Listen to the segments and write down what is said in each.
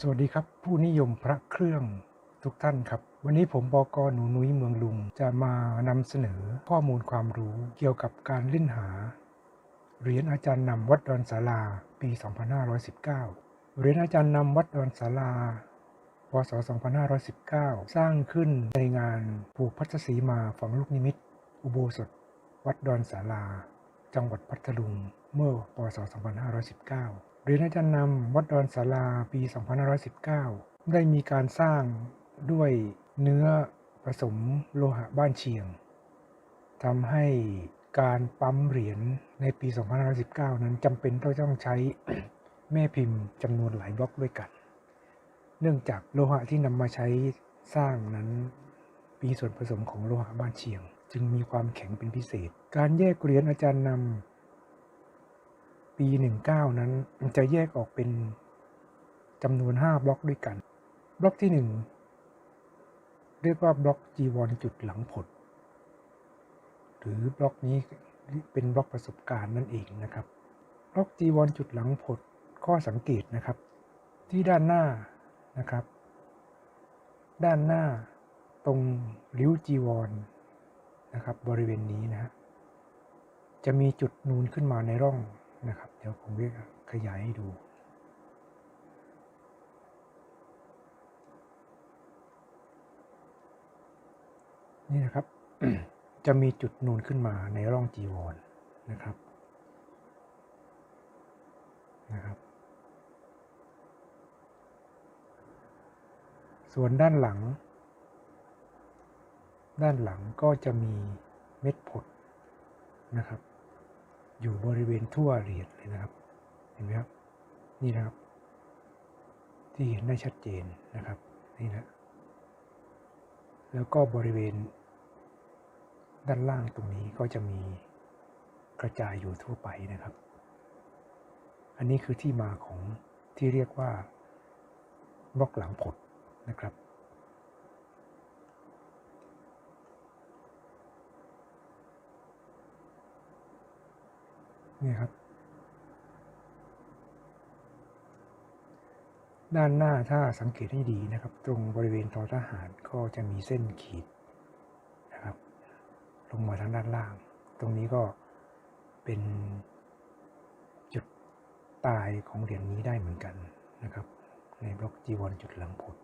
สวัสดีครับ ผู้นิยมพระเครื่องทุกท่านครับ วันนี้ผมบกหนูนุ้ยเมืองลุง จะมานำเสนอข้อมูลความรู้เกี่ยวกับการเล่นหาเหรียญอาจารย์นำวัดดอนศาลาปี 2519 เหรียญอาจารย์นำวัดดอนศาลา พศ 2519 สร้างขึ้นในงานผูกพัทสีมาฝังลูกนิมิต อุโบสถ วัดดอนศาลา จังหวัดพัทลุงเมื่อ พศ 2519 หรียญอาจารย์นำวัดดอนศาลาปี 2519 ได้มีการสร้างด้วยเนื้อผสมโลหะบ้านเชียงทำให้การปั๊มเหรียญในปี 2519 นั้นจำเป็นต้องใช้แม่พิมพ์จำนวนหลายบล็อกด้วยกัน เนื่องจากโลหะที่นำมาใช้สร้างนั้นมีส่วนผสมของโลหะบ้านเชียง จึงมีความแข็งเป็นพิเศษ การแยกเหรียญอาจารย์นำ ปี 19 นั้นจะแยกออกเป็นจำนวน 5 บล็อกด้วยกัน บล็อกที่ 1 เรียกว่าบล็อกจีวรจุดหลังผดหรือบล็อกนี้เป็นบล็อกประสบการณ์นั่นเองนะครับ บล็อกจีวรจุดหลังผดข้อสังเกตนะครับ ที่ด้านหน้านะครับ ด้านหน้าตรงริ้วจีวรนะครับบริเวณนี้นะฮะจะมีจุดนูนขึ้นมาในร่อง นะครับ เดี๋ยวผมเรียกขยายให้ดู นี่นะครับ จะมีจุดนูนขึ้นมาในร่องจีวรนะครับนะครับ ส่วนด้านหลัง ด้านหลังก็จะมีเม็ดผดนะครับ อยู่บริเวณทั่วเหรียญเลยนะครับ เห็นไหมครับ นี่นะครับ ที่เห็นได้ชัดเจนนะครับ นี่นะ แล้วก็บริเวณ ด้านล่างตรงนี้ก็จะมีกระจายอยู่ทั่วไปนะครับ อันนี้คือที่มาของที่เรียกว่าบล็อกหลังผดนะครับ นี่ครับ ด้านหน้าถ้าสังเกตให้ดีนะครับ ตรงบริเวณทอทหารก็จะมีเส้นขีดนะครับ ลงมาทางด้านล่าง ตรงนี้ก็เป็นจุดตายของเหรียญนี้ได้เหมือนกันนะครับ ในบล็อกจีวรจุดหลังผด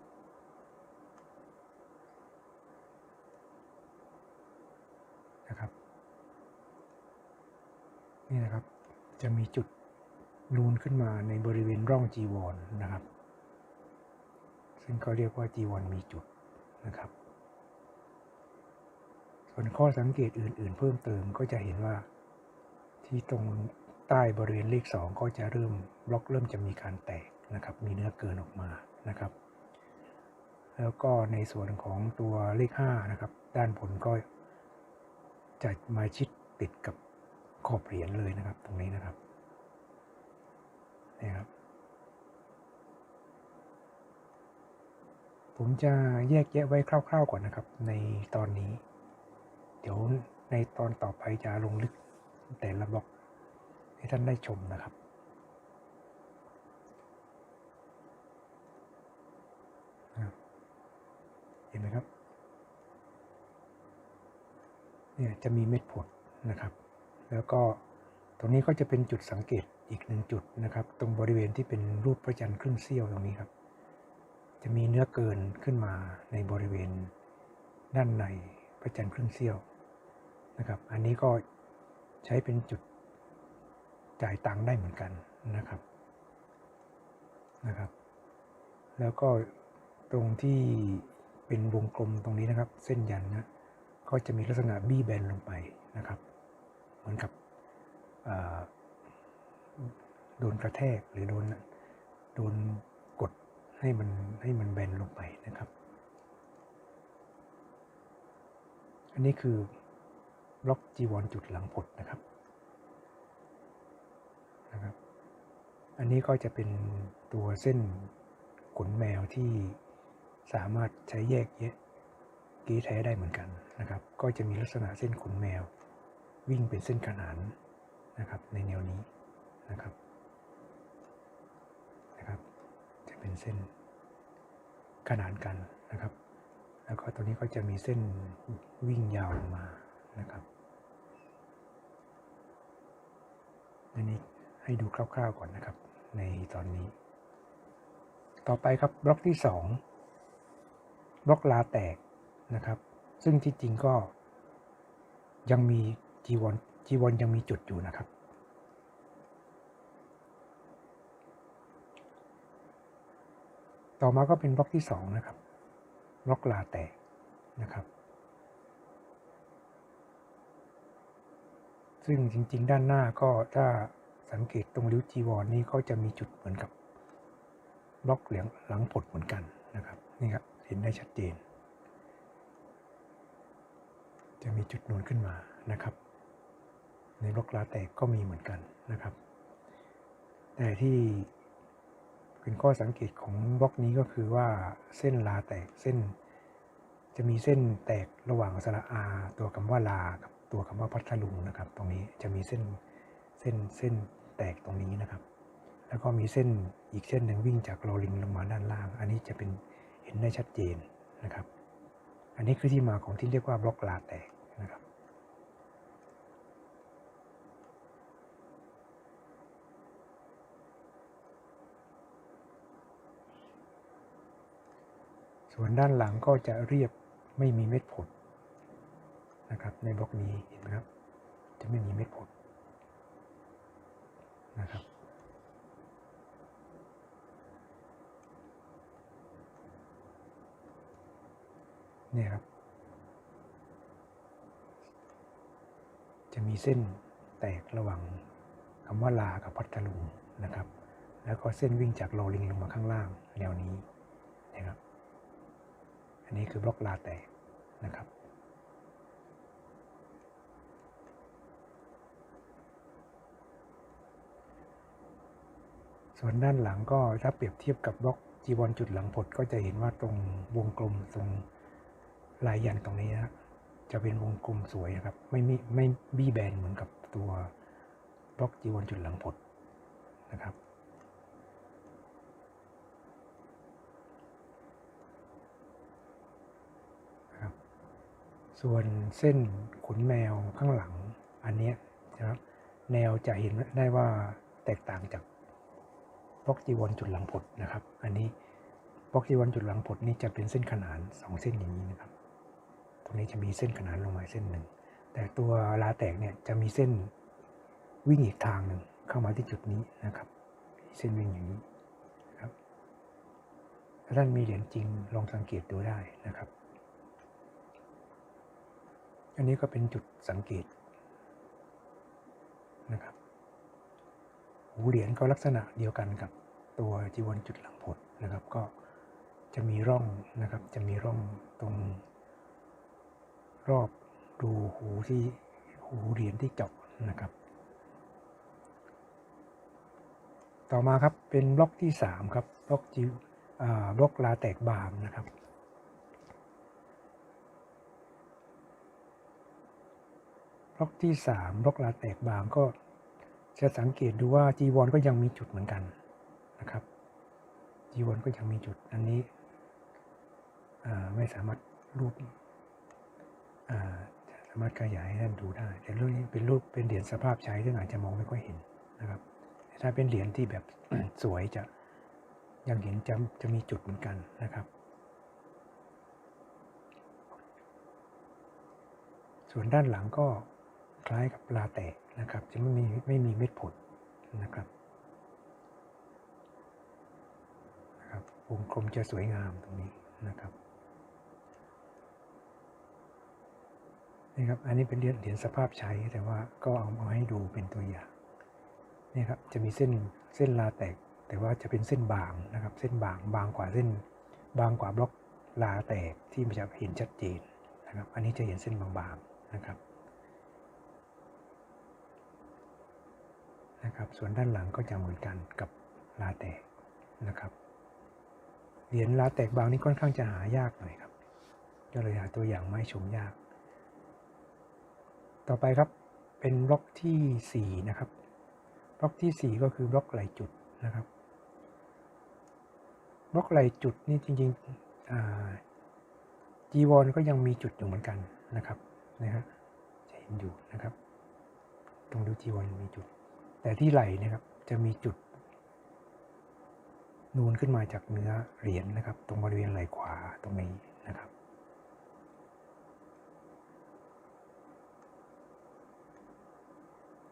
นะครับ นี่นะครับ จะมีจุดนูนขึ้นมาในบริเวณร่องจีวรนนะครับ ซึ่งก็เรียกว่าจีวรมีจุดนะครับ ส่วนข้อสังเกตอื่น ๆ เพิ่มเติมก็จะเห็นว่าที่ตรงใต้บริเวณเลข 2 ก็จะเริ่มบล็อกเริ่มจะมีการแตกนะครับ มีเนื้อเกินออกมานะครับ แล้วก็ในส่วนของตัวเลข5นะครับ ด้านบนก็จะมาชิดติดกับ ขอบเหรียญเลยนะครับ ตรงนี้นะครับนี่ครับ ผมจะแยกแยะไว้คร่าวๆก่อนนะครับ ในตอนนี้ เดี๋ยวในตอนต่อไปจะลงลึกแต่ละบล็อกให้ท่านได้ชมนะครับนะครับเห็นไหมครับ เนี่ยจะมีเม็ดผดนะครับ แล้วก็ตรงนี้ก็จะเป็นจุดสังเกตอีกหนึ่งจุดนะครับ ตรงบริเวณที่เป็นรูปพระจันทร์ครึ่งเสี้ยวตรงนี้ครับ จะมีเนื้อเกินขึ้นมาในบริเวณด้านในพระจันทร์ครึ่งเสี้ยวนะครับ อันนี้ก็ใช้เป็นจุดจ่ายตังค์ได้เหมือนกันนะครับนะครับ แล้วก็ตรงที่เป็นวงกลมตรงนี้นะครับ เส้นยันนะก็จะมีลักษณะบี้แบนลงไปนะครับ เหมือนกับโดนกระแทกหรือโดนโดนกดให้มันให้มันแบนลงไปนะครับ อันนี้คือบล็อกจีวรจุดหลังผดนะครับนะครับ อันนี้ก็จะเป็นตัวเส้นขนแมวที่สามารถใช้แยกแยะกีแท้ได้เหมือนกันนะครับ ก็จะมีลักษณะเส้นขนแมว วิ่งเป็นเส้นขนานนะครับในแนวนี้นะครับนะครับ จะเป็นเส้นขนานกันนะครับ แล้วก็ตรงนี้ก็จะมีเส้นวิ่งยาวลงมานะครับอันนี้ให้ดูคร่าวๆก่อนนะครับ ในตอนนี้ ต่อไปครับบล็อกที่ 2 บล็อกลาแตกนะครับ ซึ่งที่จริงก็ยังมี จีวรจีวรยังมีจุดอยู่นะครับ ต่อมาก็เป็นบล็อกที่2นะครับบล็อกลาแตกนะครับ ซึ่งจริง ๆ ด้านหน้าก็ถ้าสังเกตตรงริ้วจีวรนี่ก็จะมีจุดเหมือนกับบล็อกเหลียงหลังผดเหมือนกันนะครับนี่ครับเห็นได้ชัดเจน จะมีจุดนูนขึ้นมานะครับ ในบล็อกลาแตกก็มีเหมือนกันนะครับ แต่ที่เป็นข้อสังเกตของบล็อกนี้ก็คือว่าเส้นลาแตกเส้น จะมีเส้นแตกระหว่างสระอา ตัวคำว่าลากับตัวคำว่าพัทลุงนะครับ ตรงนี้จะมีเส้นเส้นเส้นแตกตรงนี้นะครับ แล้วก็มีเส้นอีกเส้นหนึ่งวิ่งจากโรลิงลงมาด้านล่าง อันนี้จะเป็นเห็นได้ชัดเจนนะครับ อันนี้คือที่มาของที่เรียกว่าบล็อกลาแตกนะครับ ส่วนด้านหลังก็จะเรียบไม่มีเม็ดผดนะครับในบล็อกนี้เห็นไหมครับ จะไม่มีเม็ดผดนะครับเนี่ยครับ จะมีเส้นแตกระหว่างคำว่าลากับพัทลุงนะครับ แล้วก็เส้นวิ่งจากโรลิงลงมาข้างล่างแนวนี้ อันนี้คือบล็อกลาแตกนะครับ ส่วนด้านหลังก็ถ้าเปรียบเทียบกับบล็อกจีวรจุดหลังผดก็จะเห็นว่าตรงวงกลมตรงลายยันตรงนี้นะจะเป็นวงกลมสวยนะครับ ไม่มีไม่บี้แบนเหมือนกับตัวบล็อกจีวรจุดหลังผดนะครับ ส่วนเส้นขนแมวข้างหลังอันนี้นะครับแนวจะเห็นได้ว่าแตกต่างจากบล็อกจีวรจุดหลังผดนะครับ อันนี้บล็อกจีวรจุดหลังผดนี่จะเป็นเส้นขนานสองเส้นอย่างนี้นะครับ ตรงนี้จะมีเส้นขนานลงมาเส้นหนึ่ง แต่ตัวลาแตกเนี่ยจะมีเส้นวิ่งอีกทางหนึ่งเข้ามาที่จุดนี้นะครับ เส้นวิ่งอย่างนี้นะครับ ถ้าท่านมีเหรียญจริงลองสังเกตดูได้นะครับ อันนี้ก็เป็นจุดสังเกตนะครับหูเหรียญก็ลักษณะเดียวกันกับตัวจีวรจุดหลังผดนะครับ ก็จะมีร่องนะครับ จะมีร่องตรงรอบรูหูที่หูเหรียญที่เจาะนะครับ ต่อมาครับเป็นบล็อกที่ 3 ครับบล็อกจิวบล็อกลาแตกบางนะครับ ล็อกที่3บล็อกลาแตกบางก็จะสังเกตดูว่าจีวรก็ยังมีจุดเหมือนกันนะครับจีวรก็ยังมีจุดอันนี้ไม่สามารถรูปสามารถขยายให้ท่านดูได้ แต่รูปนี้เป็นรูปเป็นเหรียญสภาพใช้ซึ่งอาจจะมองไม่ค่อยเห็นนะครับแต่ถ้าเป็นเหรียญที่แบบสวยจะยังเห็นจะจะมีจุดเหมือนกันนะครับ ส่วนด้านหลังก็ คล้ายกับลาแตกนะครับจะไม่มีไม่มีเม็ดผลนะครับนะครับวงกลมจะสวยงามตรงนี้นะครับนี่ครับอันนี้เป็นเหรียญเหรียญสภาพใช้แต่ว่าก็เอามาให้ดูเป็นตัวอย่างนี่ครับจะมีเส้นเส้นลาแตก แต่ว่าจะเป็นเส้นบางนะครับ เส้นบางบางกว่าเส้น บางกว่าบล็อกลาแตกที่มันจะเห็นชัดเจนนะครับ อันนี้จะเห็นเส้นบางๆนะครับ นะครับ ส่วนด้านหลังก็จะเหมือนกันกับลาแตกนะครับ เหรียญลาแตกบางนี่ค่อนข้างจะหายากหน่อยครับ ก็เลยหาตัวอย่างไม้ชมยาก ต่อไปครับเป็นบล็อกที่ 4 นะครับ บล็อกที่ 4 ก็คือบล็อกไหลจุดนะครับ บล็อกไหลจุดนี่จริงอ่าจีวรก็ยังมีจุดอยู่เหมือนกันนะครับนะฮะจะเห็นอยู่นะครับ ตรงดูจีวรมีจุด แต่ที่ไหล่เนะครับจะมีจุด นูนขึ้นมาจากเนื้อเหรียญนะครับ ตรงบริเวณไหล่ขวาตรงนี้นะครับ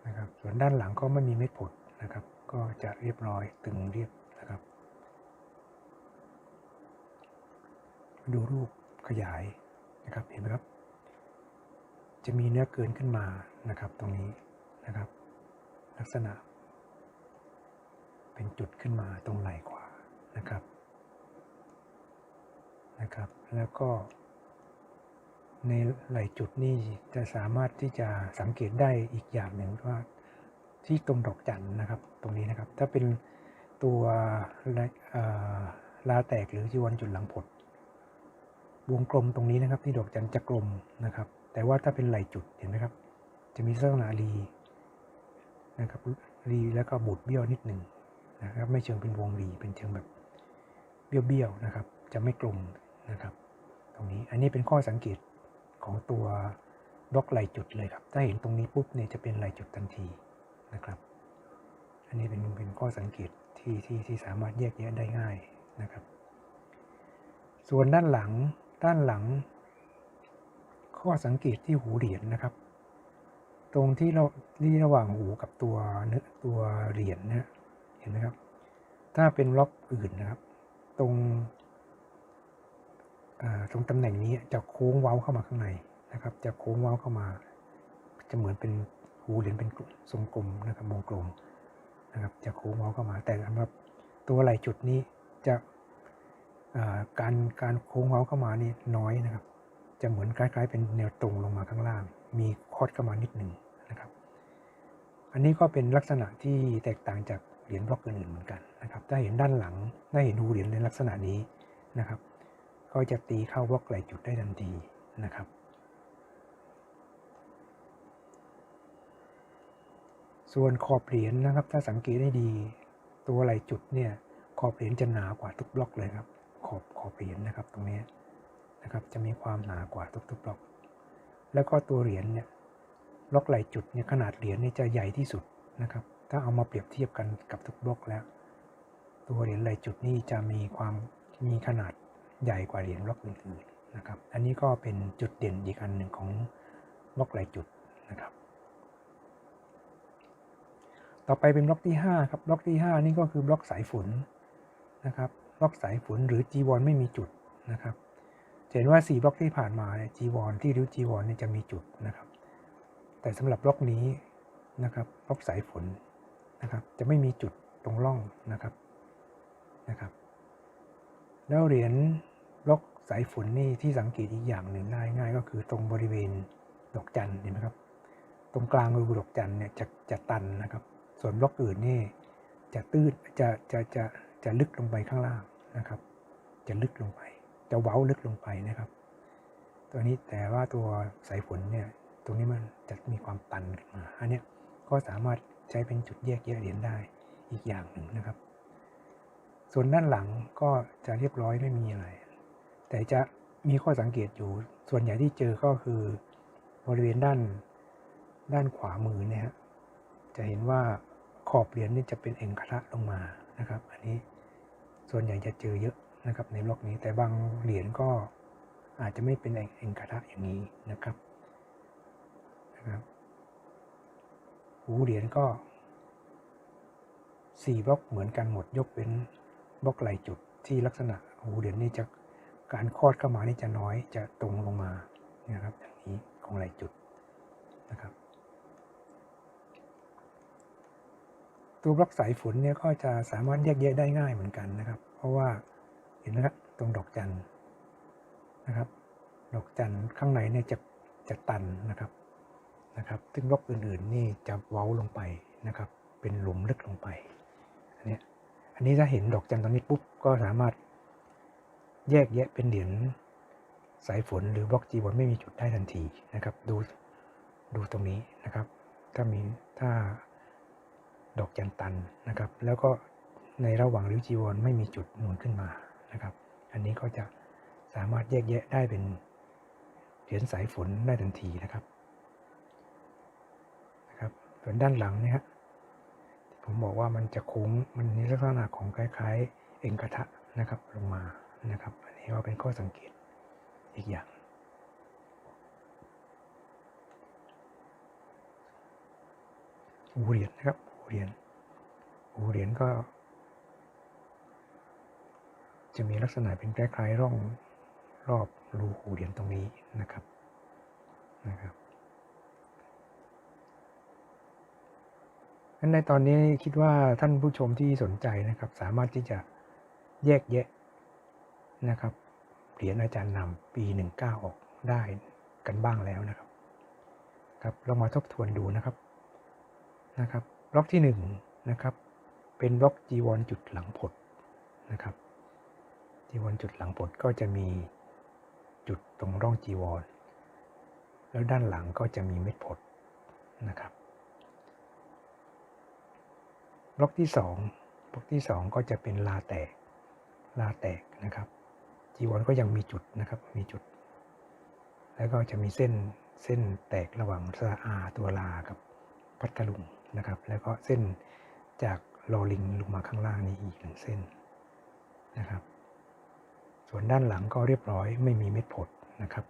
นะครับ ส่วนด้านหลังก็ไม่มีเม็ดผดนะครับ ก็จะเรียบร้อยตึงเรียบนะครับ ดูรูปขยายนะครับเห็นไหมครับ จะมีเนื้อเกินขึ้นมานะครับ ตรงนี้นะครับ ลักษณะ เป็นจุดขึ้นมาตรงไหล่ขวานะครับนะครับ แล้วก็ ในไหล่จุดนี้จะสามารถที่จะสังเกตได้อีกอย่างหนึ่งว่าที่ตรงดอกจันนะครับ ตรงนี้นะครับ ถ้าเป็นตัวลาแตกหรือจีวรจุดหลังผดวงกลมตรงนี้นะครับที่ดอกจันจะกลมนะครับ แต่ว่าถ้าเป็นไหลจุดเห็นไหมครับ จะมีลักษณะรี นะครับรีแล้วก็บูดเบี้ยวนิดหนึ่งนะครับไม่เชิงเป็นวงรีเป็นเชิงแบบเบี้ยวๆนะครับ จะไม่กลมนะครับ ตรงนี้อันนี้เป็นข้อสังเกตของตัวบล็อกไหลจุดเลยครับ ถ้าเห็นตรงนี้ปุ๊บเนี่ยจะเป็นไหลจุดทันทีนะครับ อันนี้เป็นเป็นข้อสังเกตที่ที่ที่สามารถแยกแยะได้ง่ายนะครับ ส่วนด้านหลังด้านหลัง ข้อสังเกตที่หูเหรียญนะครับ ตรงที่เราที่ระหว่างหูกับตัวเนื้อตัวเหรียญเนะเห็นไหมครับ ถ้าเป็นล็อกอื่นนะครับ ตรงตรงตำแหน่งนี้จะโค้งเว้าเข้ามาข้างในนะครับ จะโค้งเว้าเข้ามา จะเหมือนเป็นหูเหรียญเป็นทรงกลมนะครับวงกลมนะครับ จะโค้งเว้าเข้ามา แต่สำหรับตัวไหล่จุดนี้จะการการโค้งเว้าเข้ามานี่น้อยนะครับ จะเหมือนคล้ายๆ เป็นแนวตรงลงมาข้างล่าง มีคอดเข้ามานิดหนึ่งนะครับ อันนี้ก็เป็นลักษณะที่แตกต่างจากเหรียญบล็อกอื่นๆเหมือนกันนะครับถ้าเห็นด้านหลังได้เห็นหูเหรียญในลักษณะนี้นะครับ ก็จะตีเข้าบล็อกไหลจุดได้ทันทีนะครับ ส่วนขอบเหรียญนะครับ ถ้าสังเกตได้ดีตัวไหลจุดเนี่ยขอบเหรียญจะหนากว่าทุกบล็อกเลยครับ ขอบขอบเหรียญนะครับตรงนี้นะครับจะมีความหนากว่าทุกๆบล็อก แล้วก็ตัวเหรียญเนี่ยบล็อกไหลจุดเนี่ยขนาดเหรียญเนี่ยจะใหญ่ที่สุดนะครับ ถ้าเอามาเปรียบเทียบกันกับทุกบล็อกแล้ว ตัวเหรียญไหลจุดนี่จะมีความมีขนาดใหญ่กว่าเหรียญบล็อกอื่นๆนะครับ อันนี้ก็เป็นจุดเด่นอีกอันหนึ่งของบล็อกไหลจุดนะครับ ต่อไปเป็นบล็อกที่5ครับบล็อกที่ 5 นี่ก็คือบล็อกสายฝนนะครับบล็อกสายฝนหรือจีวรไม่มีจุดนะครับ เห็นว่า 4 บล็อกที่ผ่านมาเนี่ยจีวรที่ริ้วจีวรเนี่ยจะมีจุดนะครับ แต่สำหรับบล็อกนี้นะครับบล็อกสายฝนนะครับ จะไม่มีจุดตรงร่องนะครับนะครับ แล้วเหรียญบล็อกสายฝนนี่ที่สังเกตอีกอย่างหนึ่งง่ายง่ายก็คือตรงบริเวณดอกจันเห็นไหมครับ ตรงกลางรูดอกจันเนี่ยจะจะตันนะครับ ส่วนบล็อกอื่นนี่จะตื้นจะจะจะจะลึกลงไปข้างล่างนะครับ จะลึกลงไป จะเว้าลึกลงไปนะครับ ตัวนี้แต่ว่าตัวสายฝนเนี่ยตรงนี้มันจะมีความตันขึ้นมาอันนี้ก็สามารถใช้เป็นจุดแยกแยะเหรียญได้อีกอย่างหนึ่งนะครับ ส่วนด้านหลังก็จะเรียบร้อยไม่มีอะไร แต่จะมีข้อสังเกตอยู่ ส่วนใหญ่ที่เจอก็คือบริเวณด้านด้านขวามือเนี่ยจะเห็นว่าขอบเหรียญนี่จะเป็นเอ็งคระลงมานะครับ อันนี้ส่วนใหญ่จะเจอเยอะ นะครับในบล็อกนี้แต่บางเหรียญก็อาจจะไม่เป็นเองคระอย่างนี้นะครับนะครับหูเหรียญก็สี่บล็อกเหมือนกันหมดยกเป็นบล็อกไหลจุดที่ลักษณะหูเหรียญนี่จะการคลอดเข้ามานี่จะน้อยจะตรงลงมานะครับอย่างนี้ของไหลจุดนะครับ ตัวบล็อกสายฝนเนี่ยก็จะสามารถแยกแยะได้ง่ายเหมือนกันนะครับ เพราะว่า เห็นนะครับตรงดอกจันนะครับ ดอกจันข้างในเนี่ยจะจะตันนะครับนะครับซึ่งบล็อกอื่นๆนี่จะเว้าลงไปนะครับ เป็นหลุมลึกลงไปอันนี้อันนี้ถ้าเห็นดอกจันตรงนี้ปุ๊บก็สามารถแยกแยะเป็นเหรียญสายฝนหรือบล็อกจีวรไม่มีจุดได้ทันทีนะครับ ดูดูตรงนี้นะครับ ถ้ามีถ้าดอกจันตันนะครับ แล้วก็ในระหว่างริ้วจีวรไม่มีจุดนูนขึ้นมา นะครับ อันนี้ก็จะสามารถแยกแยะได้เป็นเหรียญสายฝนได้ทันทีนะครับนะครับส่วนด้านหลังเนี่ยฮะผมบอกว่ามันจะโค้งมันมีลักษณะของคล้ายๆ เอ็งกระทะนะครับลงมานะครับ อันนี้ก็เป็นข้อสังเกตอีกอย่างหูเหรียญนะครับหูเหรียญหูเหรียญก็ จะมีลักษณะเป็นคล้ายๆร่องรอบรูหูเหรียญตรงนี้นะครับนะครับงั้นในตอนนี้คิดว่าท่านผู้ชมที่สนใจนะครับ สามารถที่จะแยกแยะนะครับเหรียญอาจารย์นำปี 19 ออกได้กันบ้างแล้วนะครับครับเรามาทบทวนดูนะครับนะครับบล็อกที่1นะครับเป็นบล็อกจีวรจุดหลังผดนะครับ จีวรจุดหลังผดก็จะมีจุดตรงร่องจีวร แล้วด้านหลังก็จะมีเม็ดผดนะครับบล็อกที่ 2 บล็อกที่ 2 ก็จะเป็นลาแตกลาแตกนะครับ จีวรก็ยังมีจุดนะครับมีจุด แล้วก็จะมีเส้นเส้นแตกระหว่างสระอาตัวลากับพัทลุงนะครับ แล้วก็เส้นจากลอลิงลงมาข้างล่างนี้อีกหนึ่งเส้นนะครับ ส่วนด้านหลังก็เรียบร้อยไม่มีเม็ดผดนะครับ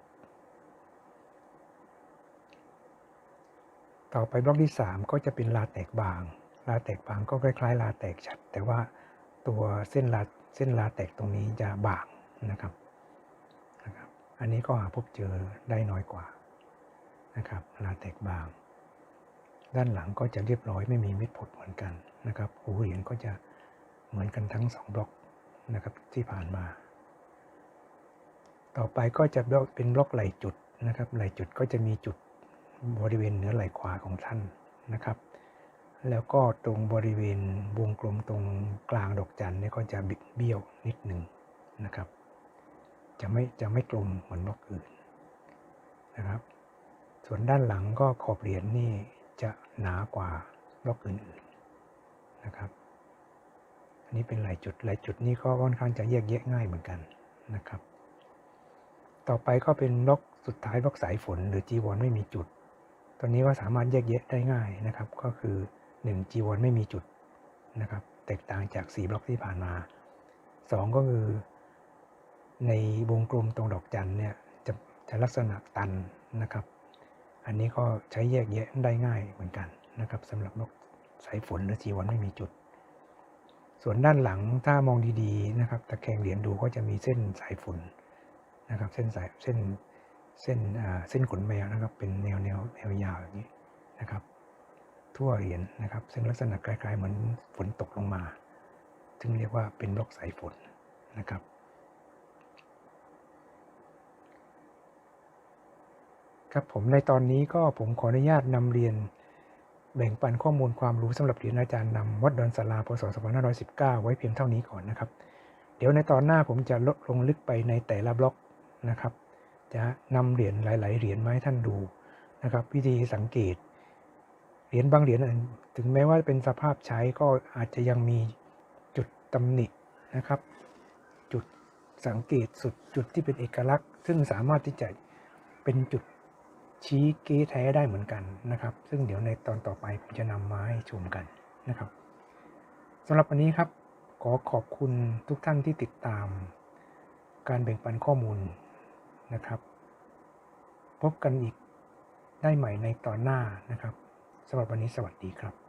ต่อไปบล็อกที่ 3 ก็จะเป็นลาแตกบาง ลาแตกบางก็คล้ายๆ ลาแตกชัด แต่ว่าตัวเส้นลาเส้นลาแตกตรงนี้จะบางนะครับนะครับ อันนี้ก็หาพบเจอได้น้อยกว่านะครับลาแตกบาง ด้านหลังก็จะเรียบร้อยไม่มีเม็ดผดเหมือนกันนะครับหูเหรียญก็จะเหมือนกันทั้ง 2 บล็อกนะครับที่ผ่านมา ต่อไปก็จะเป็นบล็อกไหลจุดนะครับ ไหลจุดก็จะมีจุดบริเวณเหนือไหล่ขวาของท่านนะครับ แล้วก็ตรงบริเวณวงกลมตรงกลางดอกจันเนี่ยก็จะบิดเบี้ยวนิดหนึ่งนะครับ จะไม่จะไม่กลมเหมือนบล็อกอื่นนะครับ ส่วนด้านหลังก็ขอบเหรียญนี่จะหนากว่าบล็อกอื่นๆนะครับ อันนี้เป็นหลายจุดหลายจุดนี่ก็ค่อนข้างจะแยกแยะง่ายเหมือนกันนะครับ ต่อไปก็เป็นบล็อกสุดท้ายบล็อกสายฝน หรือจีวรไม่มีจุด ตอนนี้ก็สามารถแยกแยะได้ง่ายนะครับ ก็คือ 1 จีวรไม่มีจุดนะครับแตกต่างจาก 4 บล็อกที่ผ่านมา 2 ก็คือ ในวงกลมตรงดอกจันเนี่ยจะจะลักษณะตันนะครับ อันนี้ก็ใช้แยกแยะได้ง่ายเหมือนกันนะครับสำหรับบล็อกสายฝนหรือจีวรไม่มีจุด ส่วนด้านหลังถ้ามองดีๆนะครับตะแคงเหรียญดูก็จะมีเส้นสายฝน นะครับเส้นสายเส้นเส้นเส้นขนแมวนะครับเป็นแนวแนวแนวยาวอย่างนี้นะครับทั่วเหรียญนะครับ ซึ่งลักษณะคล้ายๆเหมือนฝนตกลงมา ซึ่งเรียกว่าเป็นบล็อกสายฝนนะครับครับผมในตอนนี้ก็ผมขออนุญาตนำเรียนแบ่งปันข้อมูลความรู้สำหรับเหรียญอาจารย์นำวัดดอนสาราพศ2519 ไว้เพียงเท่านี้ก่อนนะครับ เดี๋ยวในตอนหน้าผมจะลดลงลึกไปในแต่ละบล็อก นะครับจะนำเหรียญหลาย ๆ เหรียญมาให้ท่านดูนะครับ วิธีสังเกต เหรียญบางเหรียญถึงแม้ว่าเป็นสภาพใช้ก็อาจจะยังมีจุดตำหนินะครับ จุดสังเกตสุดจุดที่เป็นเอกลักษณ์ ซึ่งสามารถที่จะเป็นจุดชี้เก๊แท้ได้เหมือนกันนะครับ ซึ่งเดี๋ยวในตอนต่อไปผมจะนำมาให้ชมกันนะครับสำหรับวันนี้ครับ ขอขอบคุณทุกท่านที่ติดตาม การแบ่งปันข้อมูล นะครับ พบกันอีกได้ใหม่ในตอนหน้านะครับสำหรับวันนี้สวัสดีครับ